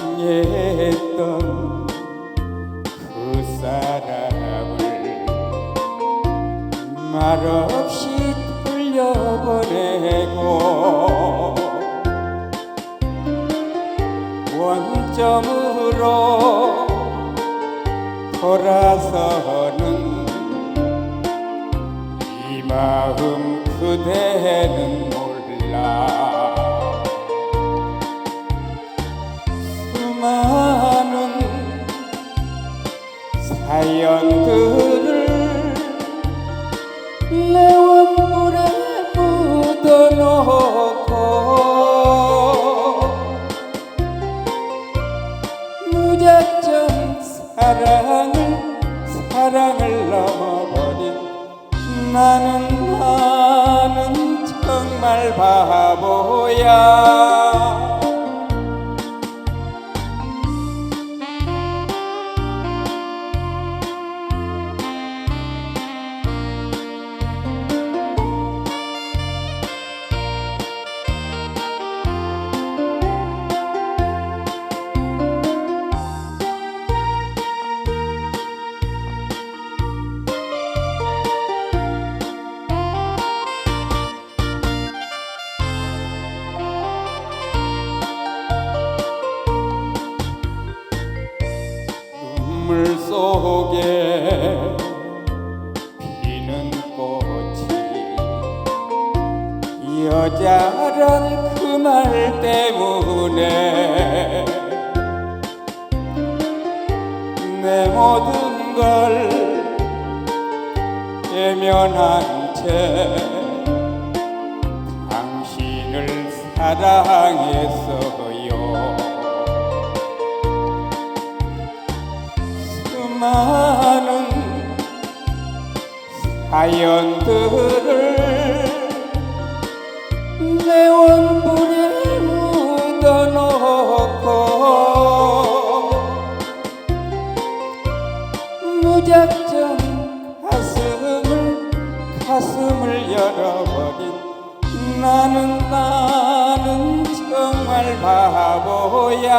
함께했던 그 사람을 말없이 돌려보내고 원점으로 돌아서는 이 마음 그대는 많은 사연들을 내 원물에 묻어놓고 무작정 사랑을 사랑을 넘어버린 나는 나는 정말 바 눈물 속에 피는 꽃이 여자란 그 말 때문에 내 모든 걸 외면한 채 당신을 사랑했어 많은 사연들을 내 원불에 묻어놓고 무작정 가슴을 가슴을 열어버린 나는 나는 정말 바보야